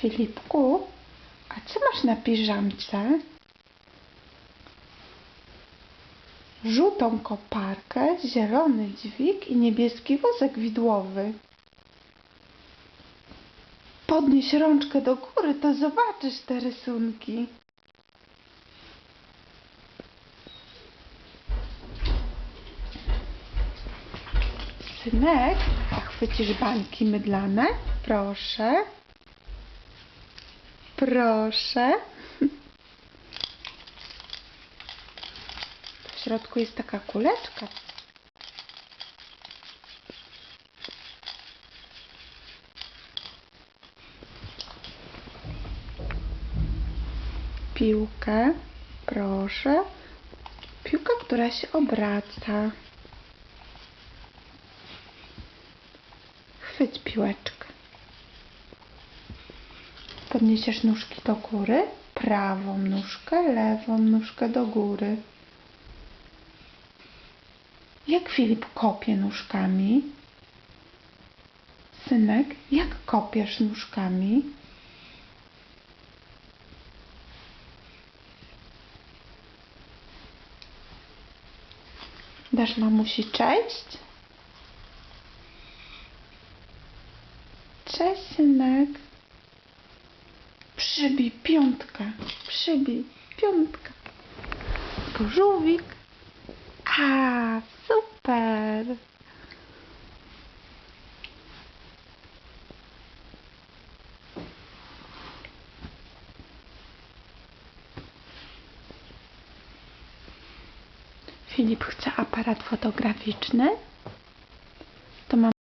Filipku, a co masz na piżamce? Żółtą koparkę, zielony dźwig i niebieski wózek widłowy. Podnieś rączkę do góry, to zobaczysz te rysunki. Synek, a chwycisz bańki mydlane? Proszę. Proszę. W środku jest taka kuleczka. Piłkę. Proszę. Piłka, która się obraca. Chwyć piłeczkę. Podniesiesz nóżki do góry, prawą nóżkę, lewą nóżkę do góry. Jak Filip kopie nóżkami? Synek, jak kopiesz nóżkami? Dasz mamusi cześć? Cześć, synek. Przybij piątkę. Przybij piątkę. Tu żółwik. A, super. Filip chce aparat fotograficzny. To mam